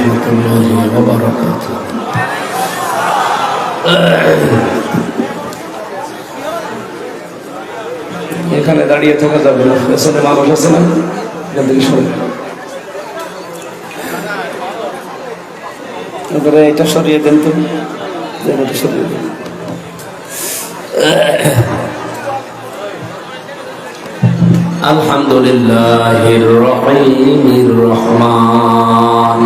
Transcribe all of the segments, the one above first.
ورحمة الله وبركاته এখানে দাঁড়িয়ে থাকা যাবে না পেছনে মানুষ আছে না এখান থেকে সরে এবারে এটা সরিয়ে দেন তো এটা সরিয়ে দেন الحمد لله الرحيم الرحمن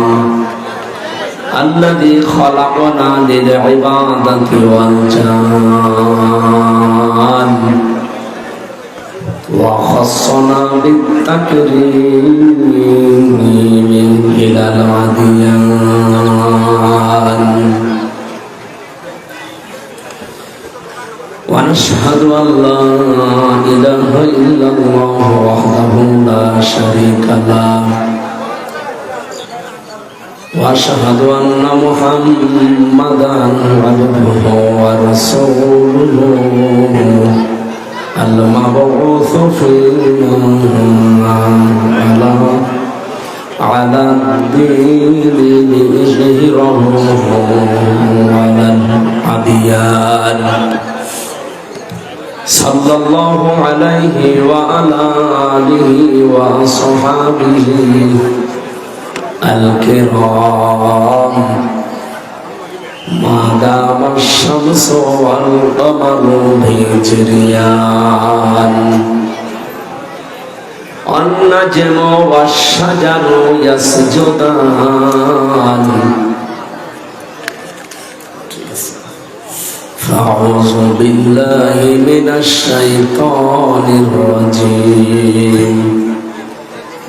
الذي خلقنا للعبادة والجان. وخصنا بالتكريم من إلى العديان. ونشهد أن لا إله إلا الله وحده لا شريك له. وأشهد أن محمدا عبده ورسوله. المبعوث فينا على على الدين ليظهره على الأديان. صلى الله عليه وعلى آله وأصحابه. الكرام ما دام الشمس والقمر بجريان النجم والشجر يسجدان فأعوذ بالله من الشيطان الرجيم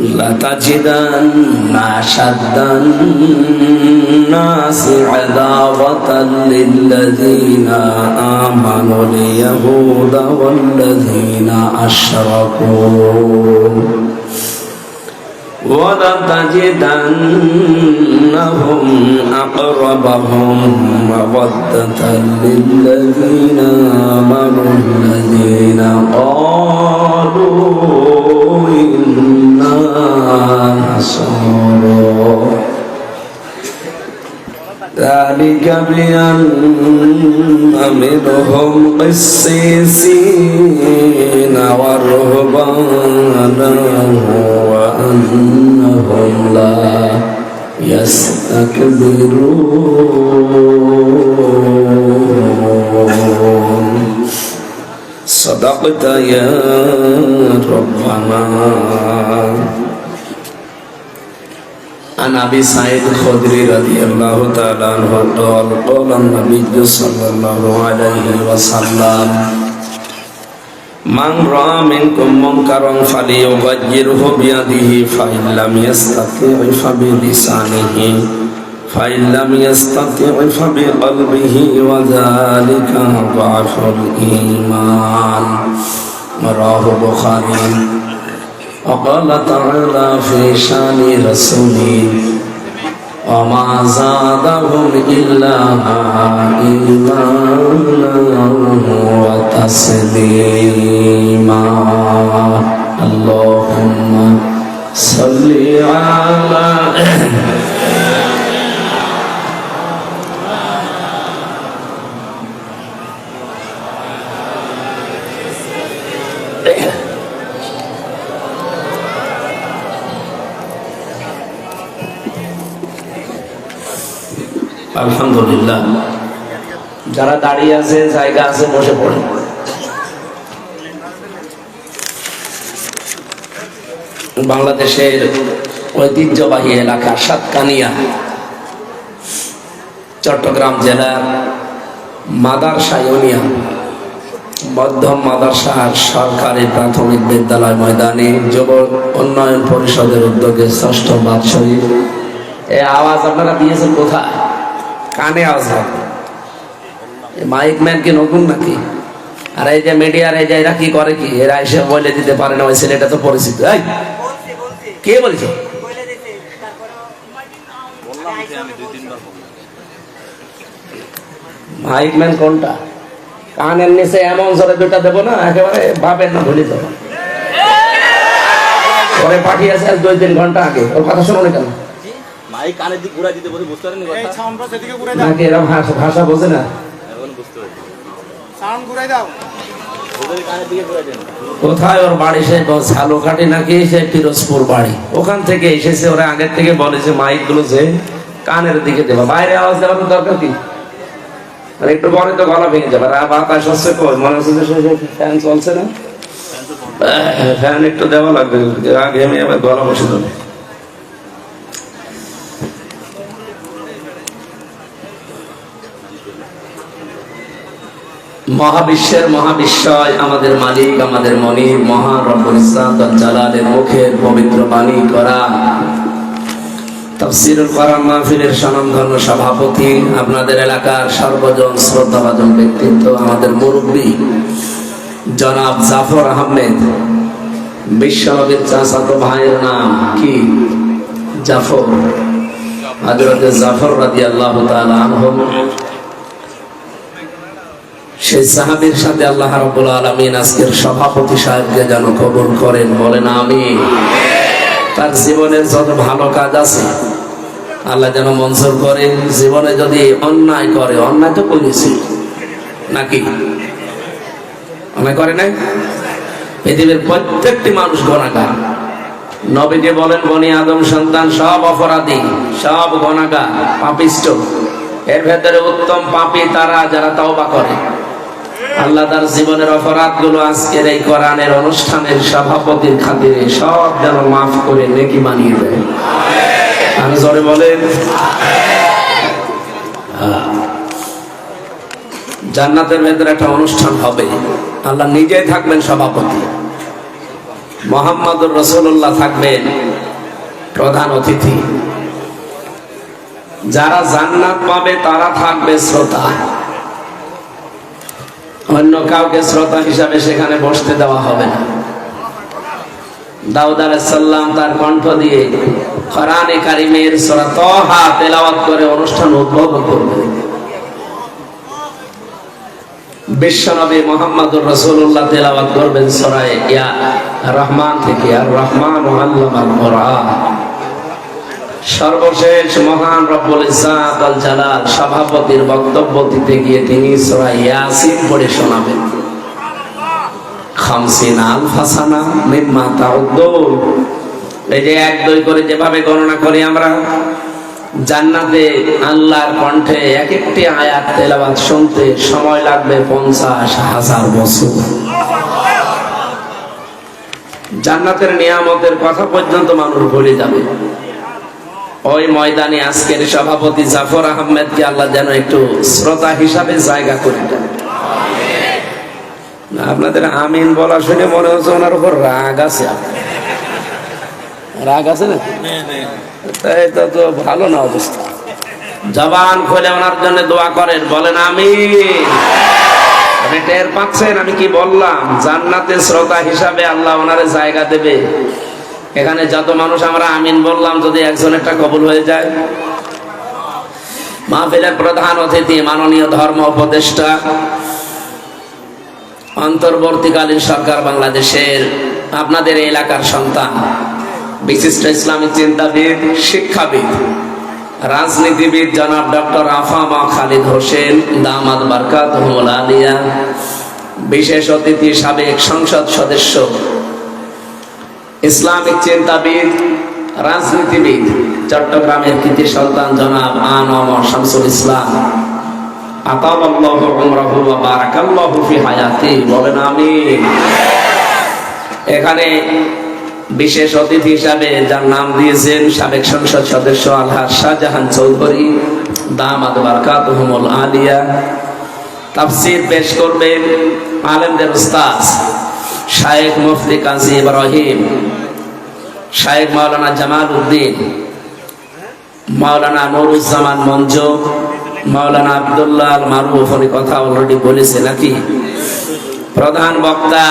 لتجدن أشد الناس عداوة للذين آمنوا اليهود والذين أشركوا ولتجدنهم أقربهم مودة للذين آمنوا الذين قالوا إنا ذلك بأن منهم قسيسين ورهبانا وأنهم لا يستكبرون. صدقت يا ربنا عن أبي سعيد الخدري رضي الله تعالى عنه قال قال النبي صلى الله عليه وسلم من رأى منكم منكرا فليغيره بيده فإن لم يستطع فبلسانه فإن لم يستطع فبقلبه وذلك ضعف الإيمان. رواه البخاري. وقال تعالى في شان رسوله وما زادهم إلا إيمانا وتسليما اللهم صل على আলহামদুলিল্লাহ। যারা দাঁড়িয়ে আছে, জায়গা আছে, বসে পড়ে। বাংলাদেশের ঐতিহ্যবাহী এলাকা সাতকানিয়া, চট্টগ্রাম জেলার মাদারসা ইউনিয়ন। মধ্যম মাদারসার সরকারি প্রাথমিক বিদ্যালয় ময়দানে যুব উন্নয়ন পরিষদের উদ্যোগে ষষ্ঠ বাৎসরিক। এই আওয়াজ আপনারা দিয়েছেন কোথায়? কানে আওয়াজ হবে মাইক ম্যান কি নতুন নাকি? আর এই যে মিডিয়ার এই যে এরা কি করে কি? এরা এসে বলে দিতে পারে না ওই ছেলেটা তো পরিচিত। এই! কে বলছে? বলে দিতে তারপরেও মাইক ম্যান কোনটা? কানের নিচে এমন জোরে দুটা দেবো না একেবারে ভাবেন না ভুলে যাব। পরে পাঠিয়েছে দুই তিন ঘণ্টা আগে। ওর কথা শোনো কেন? মাইক কানের দিক ঘুরাই দিতে বলে বুঝতে পারেননি এই সাউন্ডটা সেদিকে ঘুরে দাও। নাকি এরা ভাষা ভাষা বোঝে না? এখন বুঝতে পারছি। সাউন্ড ঘুরে দাও। ওদের কানের দিকে ঘুরাই দেন। কোথায় ওর বাড়ি? সে ঝালুকাটি নাকি? সে পিরোজপুর বাড়ি। ওখান থেকে এসেছে ওরা আগের থেকে বলে যে মাইকগুলো যে কানের দিকে দেবা। বাইরে আওয়াজ দেওয়ার দরকার কি? আর একটু পরে তো গলা ভেঙে যাবে। আর বাতাস হচ্ছে কই? মনে হচ্ছে যে ফ্যান চলছে না? ফ্যান একটু দেওয়া লাগবে। আগে আমি আবার গলা বসে দেবো। মহাবিশ্বের মহাবিশ্বয়, আমাদের মালিক, আমাদের রব্বুল জালালের মুখের পবিত্র বাণী করা। সভাপতি, আপনাদের এলাকার সর্বজন শ্রদ্ধাভাজন ব্যক্তিত্ব, আমাদের জনাব জাফর আহমেদ। ভাইয়ের নাম কি? জাফর। সেই সাহাবীর সাথে আল্লাহ রাব্বুল আলামিন আজকের সভাপতি সাহেবকে যেন কবুল করেন, বলেন আমি তার জীবনের যত ভালো কাজ আছে, আল্লাহ যেন মঞ্জুর করেন। জীবনে যদি অন্যায় করে, অন্যায় তো করেছি। নাকি? অন্যায় করে নাই? পৃথিবীর প্রত্যেকটি মানুষ গণাগার নবীজি বলেন, বনি আদম সন্তান, সব অপরাধী, সব গণাগার পাপিষ্ট। এর ভেতরে উত্তম পাপী তারা যারা তাওবা করে। আল্লাহ তার জীবনের অপরাধগুলো আজকের এই কোরআনের অনুষ্ঠানের সভাপতির খাতিরে সব যেন মাফ করে নেকি বানিয়ে দেয়। আমি জোরে বলেন। জান্নাতের ভেতরে একটা অনুষ্ঠান হবে। আল্লাহ নিজেই থাকবেন সভাপতি। মোহাম্মদুর রসুল্লাহ থাকবেন প্রধান অতিথি। যারা জান্নাত পাবে তারা থাকবে শ্রোতা। অন্য কাউকে শ্রোতা হিসাবে সেখানে বসতে দেওয়া হবে না। দাউদ আলাইসাল্লাম তার কণ্ঠ দিয়ে কোরআনে কারিমের সূরা তহা তেলাওয়াত করে অনুষ্ঠান উদ্বোধন করবে বিশ্বনবী মোহাম্মদুর রাসূলুল্লাহ তেলাওয়াত করবেন সূরা ইয়া রহমান থেকে, আর রহমান আল্লামাল সর্বশেষ মহান রব্বুল ইজ্জাত জালাল সভাপতির বক্তব্য দিতে গিয়ে তিনি সূরা ইয়াসিন পড়ে শোনাবেন। খামসিন আল ফাসানা মিম্মা তাউদ্দুন। এই যে এক দুই করে যেভাবে গণনা করি আমরা, জান্নাতে আল্লাহর কণ্ঠে এক একটি আয়াত তেলাওয়াত শুনতে সময় লাগবে পঞ্চাশ হাজার বছর। জান্নাতের নিয়ামতের কথা পর্যন্ত মানুষ ভুলে যাবে। ওই ময়দানে আজকের সভাপতি জাফর আহমেদকে আল্লাহ যেন একটু শ্রোতা হিসাবে জায়গা করে দেন। আপনাদের আমিন বলা শুনে মনে হচ্ছে ওনার উপর রাগ আছে। রাগ আছে না তো তো ভালো না অবস্থা। জবান খুলে ওনার জন্য দোয়া করেন, বলেন আমি আপনি টের পাচ্ছেন আমি কি বললাম? জান্নাতে শ্রোতা হিসাবে আল্লাহ ওনারে জায়গা দেবে। এখানে যত মানুষ আমরা আমিন বললাম, যদি একজনেরটা কবুল হয়ে যায়। মাহফিলের প্রধান অতিথি, মাননীয় ধর্ম উপদেষ্টা, অন্তর্বর্তীকালীন সরকার বাংলাদেশের আপনাদের এলাকার সন্তান, বিশিষ্ট ইসলামিক চিন্তাবিদ, শিক্ষাবিদ, রাজনীতিবিদ জনাব ডক্টর আফামা খালিদ হোসেন দামাদ বারকাত আলিয়া, বিশেষ অতিথি, সাবেক সংসদ সদস্য ইসলামিক চিন্তাবিদ, রাজনীতিবিদ, চট্টগ্রামের কৃতি সন্তান জনাব আনম শামসুল ইসলাম। আমিন। এখানে বিশেষ অতিথি হিসাবে যার নাম দিয়েছেন সাবেক সংসদ সদস্য আলহাজ শাহজাহান চৌধুরী দামাদ বারকাতুহুমুল আলিয়া। তাফসীর পেশ করবেন আলেমদের উস্তাদ শায়েখ মুফতি কাজী ইব্রাহিম, শায়েখ মাওলানা জামাল উদ্দিন মাওলানা নুরুজ্জামান মঞ্জু, মাওলানা আব্দুল্লাহ আল মারুফ উনি কথা অলরেডি বলেছে নাকি? প্রধান বক্তা,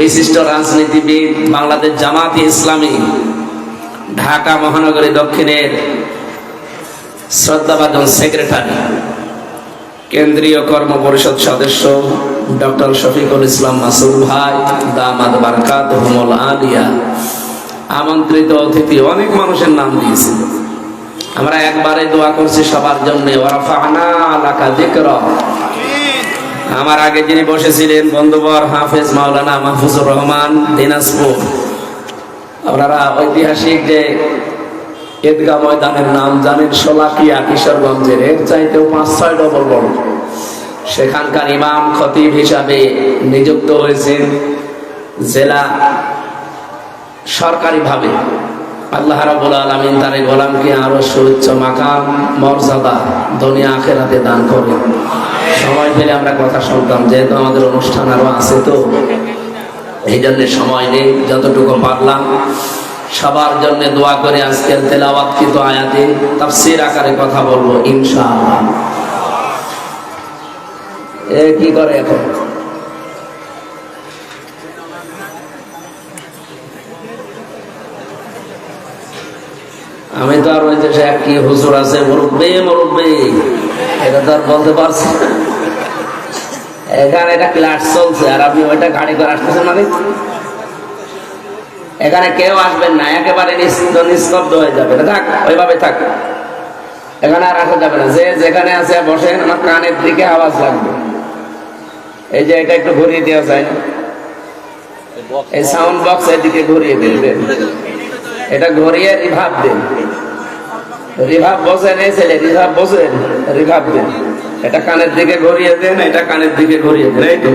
বিশিষ্ট রাজনীতিবিদ, বাংলাদেশ জামাতি ইসলামী, ঢাকা মহানগরী দক্ষিণের শ্রদ্ধাভাজন সেক্রেটারি। কেন্দ্রীয় কর্ম পরিষদ সদস্য ডক্টর শফিকুল ইসলাম মাসুদ ভাই দামাদ বারকাত, হুমল আলিয়া। আমন্ত্রিত অতিথি অনেক মানুষের নাম দিয়েছে। আমরা একবারে দোয়া করছি সবার জন্য আমার আগে যিনি বসেছিলেন, বন্ধুবর হাফেজ মাওলানা মাহফুজুর রহমান, দিনাজপুর। আপনারা ঐতিহাসিক যে ঈদগাহ ময়দানের নাম জানেন সোলাকিয়া কিশোরগঞ্জের। এর চাইতেও পাঁচ, ছয় ডবল বড়। সেখানকার ইমাম খতিব হিসাবে নিযুক্ত হয়েছেন জেলা সরকারিভাবে। আল্লাহ রাবুল আলমিন তার গোলামকে আরও সুউচ্চ মাকাম, মর্যাদা দুনিয়া আখেরাতে দান করে সময় পেলে আমরা কথা শুনতাম, যেহেতু আমাদের অনুষ্ঠান আরও আছে তো, এই জন্য সময় নেই, যতটুকু পারলাম। সবার জন্য দোয়া করে আজকের তেলাওয়াতকৃত আয়াতে তাফসীর আকারে কথা বলব, ইনশাআল্লাহ। এ কি করে এখন? আমি তো আর ওই দেশে এক কি হুজুর আছে, মুরব্বী মুরব্বী, এটা তো আর বলতে পারছি এখানে একটা ক্লাস চলছে, আর আপনি ওইটা গাড়ি করে আসতেছেন মানে? এখানে কেউ আসবেন না, একেবারে নিস্তব্ধ হয়ে যাবে। থাক, ওইভাবে থাক। এখানে আর আসা যাবে না। যে যেখানে আছে বসেন, আমার কানের দিকে আওয়াজ লাগবে। এই যে এটা একটু ঘুরিয়ে দেওয়া যায় না। এই সাউন্ড বক্স এদিকে ঘুরিয়ে দিন এটা ঘুরিয়ে রিভাব দিন। রিভাব বোঝেন এই ছেলে রিভাব বোঝেন রিভাব দিন। এটা কানের দিকে ঘুরিয়ে দেন, এটা কানের দিকে ঘুরিয়ে দেন। এই তো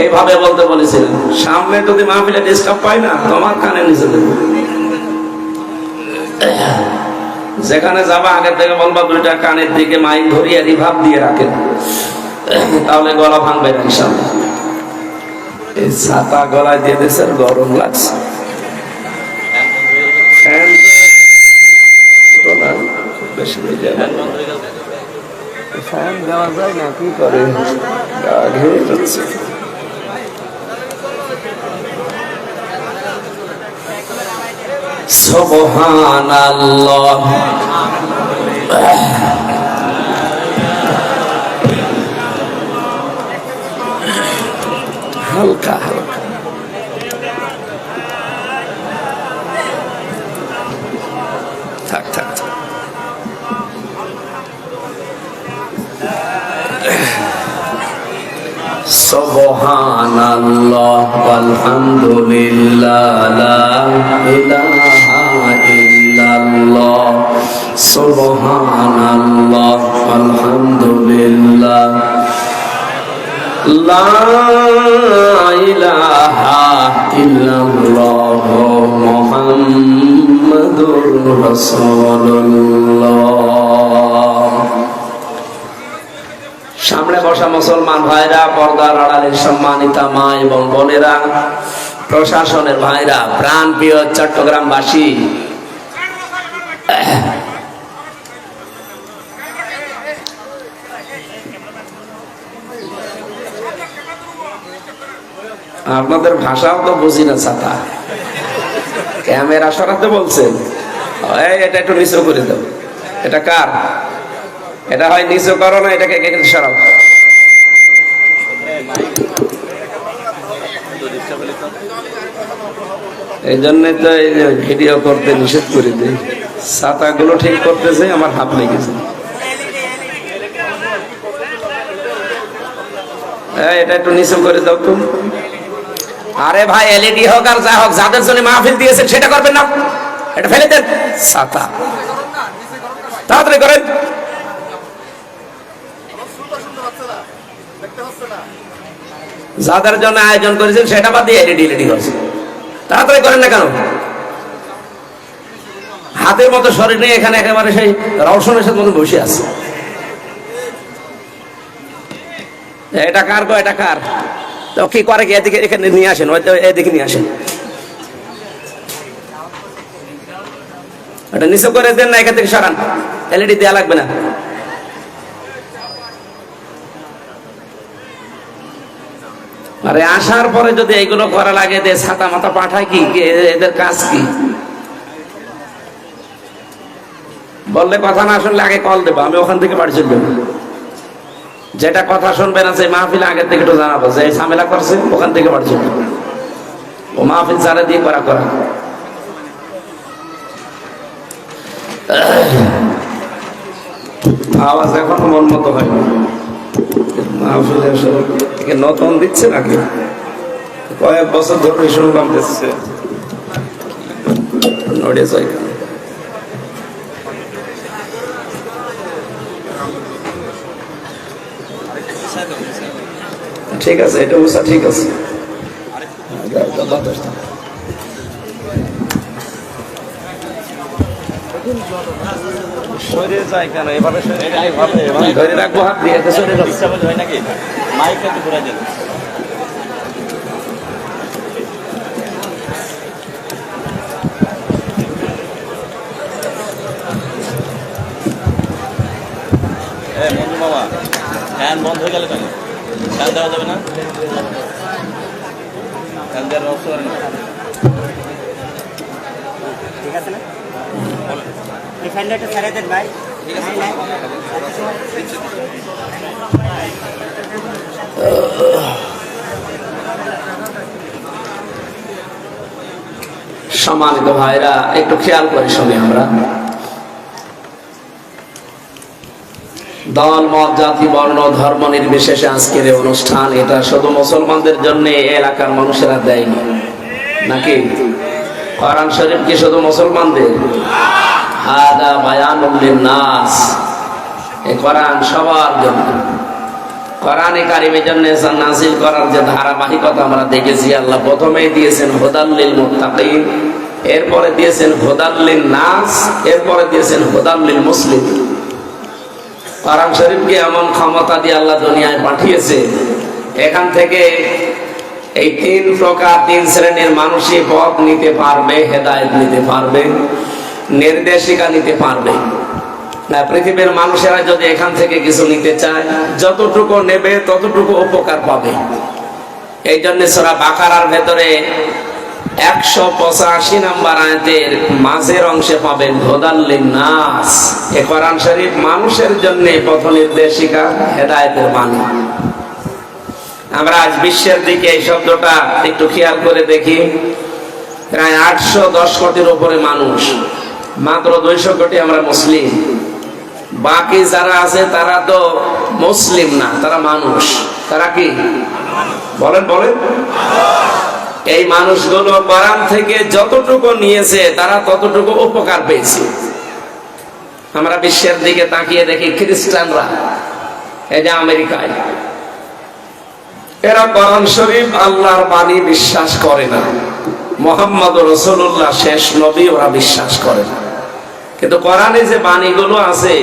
এইভাবে বলতে বলেছিলাম সামনে যদি মাহফিলে ডিস্টার্ব পাই না, তোমার কানে নিচে যেখানে যাবা আগে থেকে বলবা, দুইটা কানের দিকে মাইক ঘুরিয়ে রিভাব দিয়ে রাখেন তাহলে গলা ভাঙবে না এই ছাতা গলায় দিয়ে দিয়েছে, গরম লাগছে। ফ্যান দেওয়া যায় না, কি করে? গা ঘেমে যাচ্ছে। হালকা হালকা। থাক থাক থাক। সুবহানাল্লাহ আলহামদুলিল্লাহ সুবহানাল্লাহ, আলহামদুলিল্লাহ। লা ইলাহা ইল্লাল্লাহ মুহাম্মাদুর রাসূলুল্লাহ। সামনে বসা মুসলমান ভাইরা, পর্দার আড়ালের সম্মানিতা মা এবং বোনেরা, প্রশাসনের ভাইরা প্রাণ প্রিয় চট্টগ্রামবাসী আপনাদের ভাষাও তো বুঝি না, ছাতা। ক্যামেরা সরাতে বলছেন। এটা একটু নিচু করে দাও। এটা কার? এটা হয় নিচু করো না, এটাকে সরাও। এই জন্য তো এই যে ভিডিও করতে নিষেধ করে দিই। ছাতাগুলো ঠিক করতেছে, আমার হাত লেগেছে এটা একটু নিচু করে দাও তো। আরে ভাই এলইডি হোক আর যা হোক, যাদের জন্য মাহফিল দিয়েছেন, সেটা করবেন না। এটা ফেলে দেন। ছাতা। তাড়াতাড়ি করেন। যাদের জন্য আয়োজন করেছেন, সেটা বাদ দিয়ে এলইডি এলইডি করছেন তাড়াতাড়ি করেন না কেন? হাতের মতো শরীর নিয়ে এখানে একেবারে সেই রওশনের সাথে মতো বসে আছে। এটা কার গো, এটা কার? তো কি করে কি এদিকে এখানে নিয়ে আসেন? এদিকে নিয়ে আসেন। এটা নিচু করে দেন না, এখান থেকে সরান। এলইডি দেওয়া লাগবে না। আরে আসার পরে যদি এগুলো করা লাগে যে ছাতা মাথা পাঠায় কি? কি এদের কাজ কি? বললে কথা না শুনলে আগে কল দেবো, আমি ওখান থেকে বাড়ি চলে যাব। যেটা কথা শুনবে না, সেই মাহফিল আগের থেকে একটু জানাব। যে ঝামেলা করছে, ওখান থেকে বাড়ি ও মাহফিল যারা দিয়ে করা করা। আওয়াজ এখন মন মতো হয় মাহফিলে নতুন দিচ্ছে নাকি? কয়েক বছর ধরে শুনলাম দিচ্ছে। নড়ে যায় ঠিক আছে এটা বুঝা ঠিক আছে। ধরে রাখব হাত দিয়ে সরে যাচ্ছে হয় নাকি? ফ্যান বন্ধ হয়ে গেল কেন? ফ্যান দেওয়া যাবে না? দেওয়ার ব্যবস্থা করেন। ঠিক আছে না? একটু দেন ভাই। সম্মানিত ভাইরা একটু খেয়াল করে শুনি আমরা। দল মত, জাতি, বর্ণ, ধর্ম নির্বিশেষে আজকের অনুষ্ঠান, এটা শুধু মুসলমানদের জন্য এলাকার মানুষেরা দেয়নি। নাকি? কোরআন শরীফ কি শুধু মুসলমানদের? হাদা বায়ানুল নাস এই কোরআন সবার জন্য। কোরআনে কারিমের জন্য নাজিল করার যে ধারাবাহিকতা আমরা দেখেছি, আল্লাহ প্রথমেই দিয়েছেন হুদাল্লিল মুত্তাকিন এরপরে দিয়েছেন হুদাল্লিল নাস এরপরে দিয়েছেন হুদাল্লিল মুসলিম কোরআন শরীফকে এমন ক্ষমতা দিয়ে আল্লাহ দুনিয়ায় পাঠিয়েছে। এখান থেকে এই তিন প্রকার তিন শ্রেণির মানুষই পথ নিতে পারবে, হেদায়েত নিতে পারবে, নির্দেশিকা নিতে পারবে। পৃথিবীর মানুষেরা যদি এখান থেকে কিছু নিতে চায়, যতটুকু নেবে ততটুকু উপকার পাবে। এই জন্য সোরা বাকারার ভেতরে একশো পঁচাশি নাম্বার মাঝের মানুষের জন্য আমরা দেখি। প্রায় আটশো দশ কোটির উপরে মানুষ, মাত্র দুইশো কোটি আমরা মুসলিম। বাকি যারা আছে, তারা তো মুসলিম না, তারা মানুষ। তারা কি? বলেন বলেন। এই মানুষগুলো কোরআন থেকে যতটুকু নিয়েছে, তারা ততটুকু উপকার পেয়েছে। আমরা বিশ্বের দিকে তাকিয়ে দেখি খ্রিস্টানরা, এই যে আমেরিকায়। এরা কোরআন শরীফ আল্লাহর বাণী বিশ্বাস করে না। মোহাম্মদ রসুল্লাহ শেষ নবী ওরা বিশ্বাস করে না। কিন্তু কোরআনে যে বাণীগুলো আছে,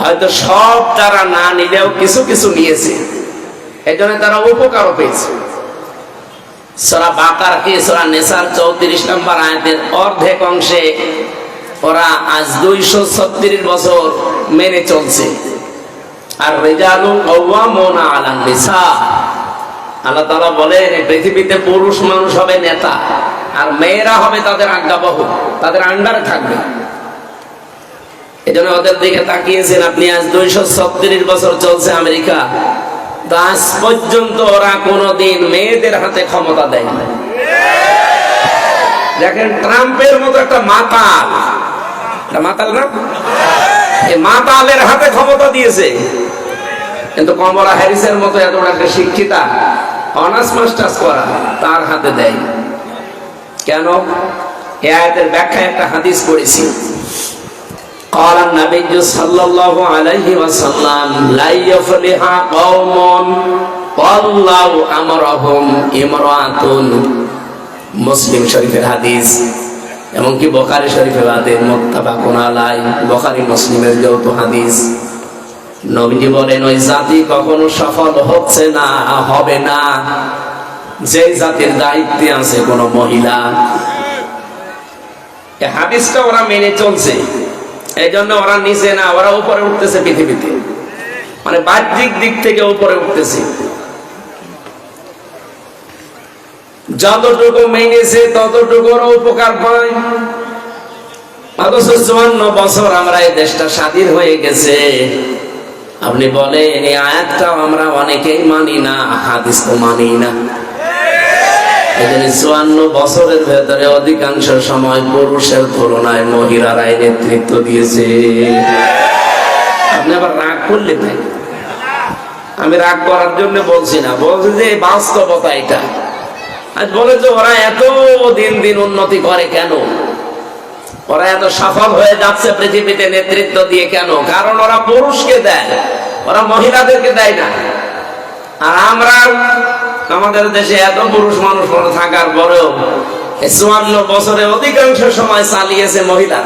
হয়তো সব তারা না নিলেও কিছু কিছু নিয়েছে। এই তারা উপকারও পেয়েছে। সোরা বাকার কি? সোরা নেসার চৌত্রিশ নম্বর আয়াতের অর্ধেক অংশে ওরা আজ দুইশো ছত্রিশ বছর মেনে চলছে। আর আল্লাহ পৃথিবীতে পুরুষ মানুষ হবে নেতা, আর মেয়েরা হবে তাদের আজ্ঞাবহ তাদের আন্ডারে থাকবে। এই জন্য ওদের দিকে তাকিয়েছেন আপনি, আজ দুইশো ছত্রিশ বছর চলছে আমেরিকা। আজ পর্যন্ত ওরা কোনোদিন মেয়েদের হাতে ক্ষমতা দেয় না। দেখেন, ট্রাম্পের মতো একটা মাতাল। মাতাল না? মাতালের হাতে ক্ষমতা দিয়েছে। কিন্তু কমলা হ্যারিসের মতো এত একটা শিক্ষিতা, অনার্স মাস্টার্স করা, তার হাতে দেয়। কেন? এ আয়াতের ব্যাখ্যায় একটা হাদিস পড়েছি। قال النبي صلى الله عليه وسلم لا يفلح قوم والله امرهم امراه মুসলিম শরীফের হাদিস এমনকি বখারি শরীফের হাদিস মোত্তাফাকুন আলাই বখারি মুসলিমের যৌথ হাদিস নবীজি বলেন ওই জাতি কখনো সফল হচ্ছে না হবে না যে জাতির দায়িত্বে আছে কোনো মহিলা এই হাদিসটা ওরা মেনে চলছে এই জন্য ওরা নিচে না, ওরা উপরে উঠতেছে পৃথিবীতে। মানে বাহ্যিক দিক থেকে উপরে উঠতেছে। যতটুকু মেনেছে ততটুকুর উপকার পায়। বছর আমরা এই দেশটা স্বাধীন হয়ে গেছে। আপনি বলেন, এই আয়াতটাও আমরা অনেকেই মানি না, হাদিস তো মানি না। চুয়ান্ন বছরের ভেতরে অধিকাংশ সময় পুরুষের তুলনায় মহিলারাই নেতৃত্ব দিয়েছে। আপনি আবার রাগ করলে তাই আমি রাগ করার জন্য বলছি না, বলছি যে বাস্তবতা এটা। আজ বলে ওরা এত দিন দিন উন্নতি করে কেন? ওরা এত সফল হয়ে যাচ্ছে পৃথিবীতে নেতৃত্ব দিয়ে কেন? কারণ ওরা পুরুষকে দেয়, ওরা মহিলাদেরকে দেয় না। আর আমরা আমাদের দেশে এত পুরুষ মানুষ মনে থাকার পরেও চুয়ান্ন বছরে অধিকাংশ সময় চালিয়েছে মহিলা।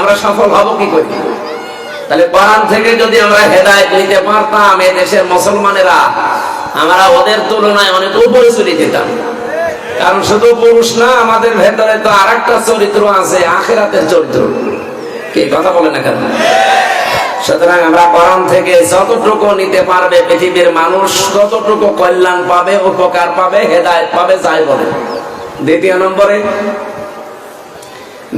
আমরা সফল হব কি করি? তাহলে কোরআন থেকে যদি আমরা হেদায়ত নিতে পারতাম এ দেশের মুসলমানেরা আমরা ওদের তুলনায় অনেক উপরে চলে যেতাম। কারণ শুধু পুরুষ না, আমাদের ভেতরে তো আর চরিত্র আছে, আখেরাতের চরিত্র। কি, কথা বলে না কেন? সুতরাং আমরা কোরআন থেকে যতটুকু নিতে পারবে, পৃথিবীর মানুষ ততটুকু কল্যাণ পাবে, উপকার পাবে, হেদায়ত পাবে, যাই বলে। দ্বিতীয় নম্বরে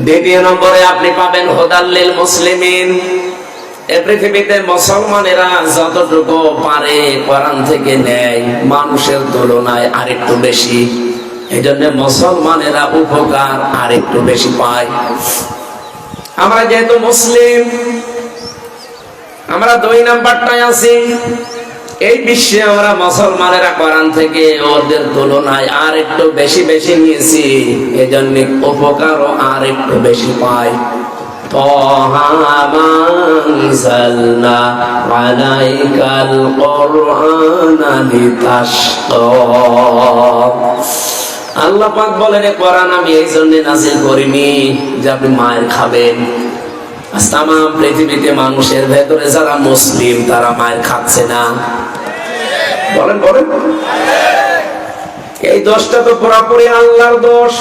দ্বিতীয় নম্বরে আপনি পাবেন হোদাল্লিল মুসলিমিন। এ পৃথিবীতে মুসলমানেরা যতটুকু পারে কোরআন থেকে নেয়, মানুষের তুলনায় আরেকটু বেশি। এই জন্য মুসলমানেরা উপকার আরেকটু বেশি পায়। আমরা যেহেতু মুসলিম আমরা দুই নাম্বারটাই আছি। এই বিশ্বে আমরা মুসলমানেরা কোরআন থেকে ওদের তুলনায় আর একটু বেশি বেশি নিয়েছি। এজন্য উপকারও আর একটু বেশি পাই। আলাইকাল আল্লাহ পাক বলেন কোরআন আমি এই জন্য নাজিল করিনি যে আপনি মায়ের খাবেন। তাম পৃথিবীতে মানুষের ভেতরে যারা মুসলিম, তারা মায়ের খাচ্ছে না। বলেন বলেন। এই দোষটা তো পুরাপুরি আল্লাহর দোষ।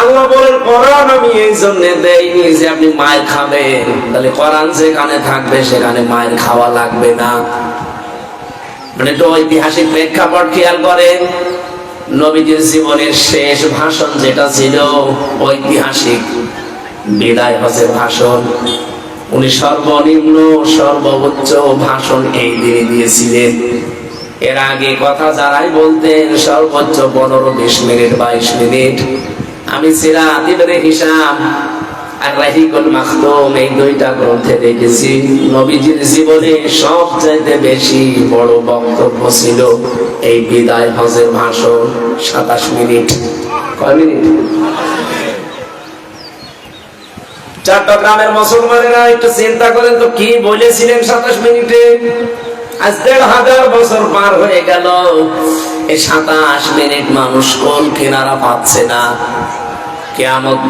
আল্লাহ বলেন আমি এই জন্য দেইনি যে আপনি মায়ের খাবেন। তাহলে যেখানে থাকবে, সেখানে মায়ের খাওয়া লাগবে না। মানে একটু ঐতিহাসিক প্রেক্ষাপট খেয়াল করেন, নবীজির জীবনের শেষ ভাষণ যেটা ছিল ঐতিহাসিক। বিদায় হজের ভাষণ। উনি সর্বনিম্ন, সর্বোচ্চ ভাষণ এই দিনে দিয়েছিলেন। এর আগে কথা যারাই বলতেন, সর্বোচ্চ পনেরো বিশ মিনিট, বাইশ মিনিট। আমি ইবনে হিসাম আর রাহিকুল মাখদুম এই দুইটা গ্রন্থে দেখেছি। নবীজির জীবনে সবচাইতে বেশি বড় বক্তব্য ছিল এই বিদায় হজের ভাষণ, সাতাশ মিনিট। কয় মিনিট? চট্টগ্রামের মুসলমানেরা একটু চিন্তা করেন তো কি বলেছিলেন সাতাশ মিনিটে? আজ দেড় হাজার বছর পার হয়ে গেল। এই সাতাশ মিনিট মানুষ কোন পাচ্ছে না।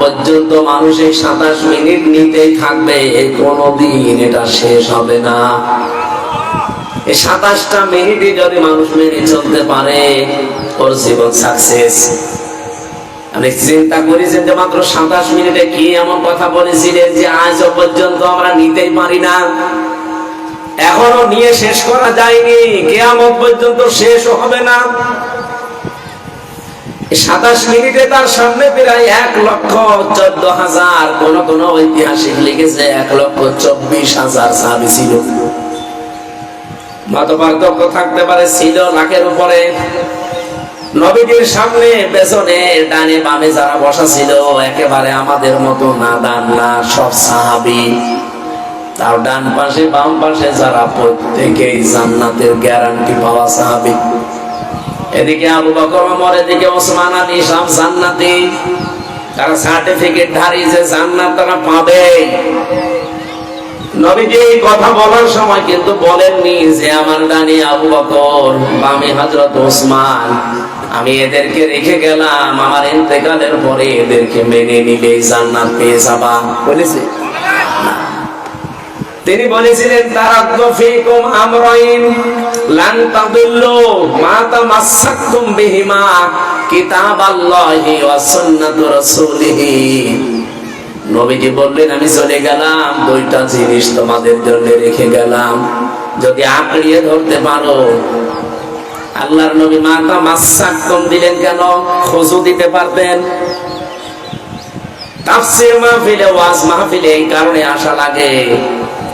পর্যন্ত মানুষ এই সাতাশ মিনিট নিতেই থাকবে কোনদিন এটা শেষ হবে না। এই সাতাশটা মিনিটই যদি মানুষ মেনে চলতে পারে, ওর জীবন সাকসেস আমি চিন্তা করেছেন যে মাত্র সাতাশ মিনিটে কি এমন কথা বলেছিলেন যে আজ পর্যন্ত আমরা নিতেই পারি না। এখনও নিয়ে শেষ করা যায়নি, কেয়ামত পর্যন্ত শেষও হবে না। সাতাশ মিনিটে তার সামনে প্রায় এক লক্ষ চোদ্দ হাজার, কোন কোন ঐতিহাসিক লিখেছে এক লক্ষ চব্বিশ হাজার সাহাবি ছিল। মত পার্থক্য থাকতে পারে, ছিল লাখের উপরে। নবীজির সামনে পেছনে ডানে বামে যারা বসা ছিল, একেবারে আমাদের মতো না দান না, সব সাহাবি। তার ডান পাশে, বাম পাশে যারা প্রত্যেকেই জান্নাতের গ্যারান্টি পাওয়া সাহাবি। এদিকে আবু বকর, ওমর, এদিকে ওসমান, আলী, সব জান্নাতি। তারা সার্টিফিকেট ধারী যে জান্নাত তারা পাবে। নবীজি এই কথা বলার সময় কিন্তু বলেননি যে, আমার ডানে আবু বকর, বামে হযরত ওসমান। আমি এদেরকে রেখে গেলাম, আমার ইন্তেকালের পরে এদেরকে মেনে নিলে জান্নাত পেয়ে যাবা। বলেছে? তিনি বলেছিলেন তারাক্তু ফীকুম আমরাইন লান তাদুল্লু মা তামাসসাকতুম বিহিমা কিতাবাল্লাহি ওয়া নবীজি বললেন, আমি চলে গেলাম, দুইটা জিনিস তোমাদের জন্য রেখে গেলাম। যদি আঁকড়িয়ে ধরতে পারো আল্লাহর নবী মাতা মাসাক্কম দিলেন কেন? খোঁজও দিতে পারতেন। তাফসির মাহফিলে, ওয়াজ মাহফিলে এই কারণে লাগে।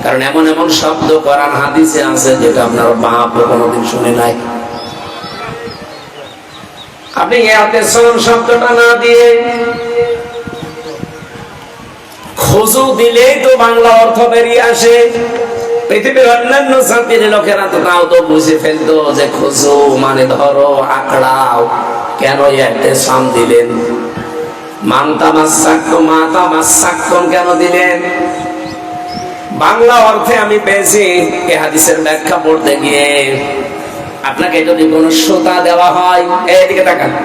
কারণ এমন এমন শব্দ হাদিসে আছে যেটা আপনার বাপ কোনোদিন শুনে নাই। আপনি সন শব্দটা না দিয়ে খোঁজও দিলেই তো বাংলা অর্থ বেরিয়ে আসে। পৃথিবীর অন্যান্য লোকেরা তো তাও তো বুঝে ফেলতো যে মানে ধরো কেন ইয়াতে সাম দিলেন? মাসাক্কম মাতা কেন দিলেন? বাংলা অর্থে আমি পেয়েছি এ হাদিসের ব্যাখ্যা পড়তে গিয়ে। আপনাকে যদি কোনো শ্রোতা দেওয়া হয় এদিকে তাকান।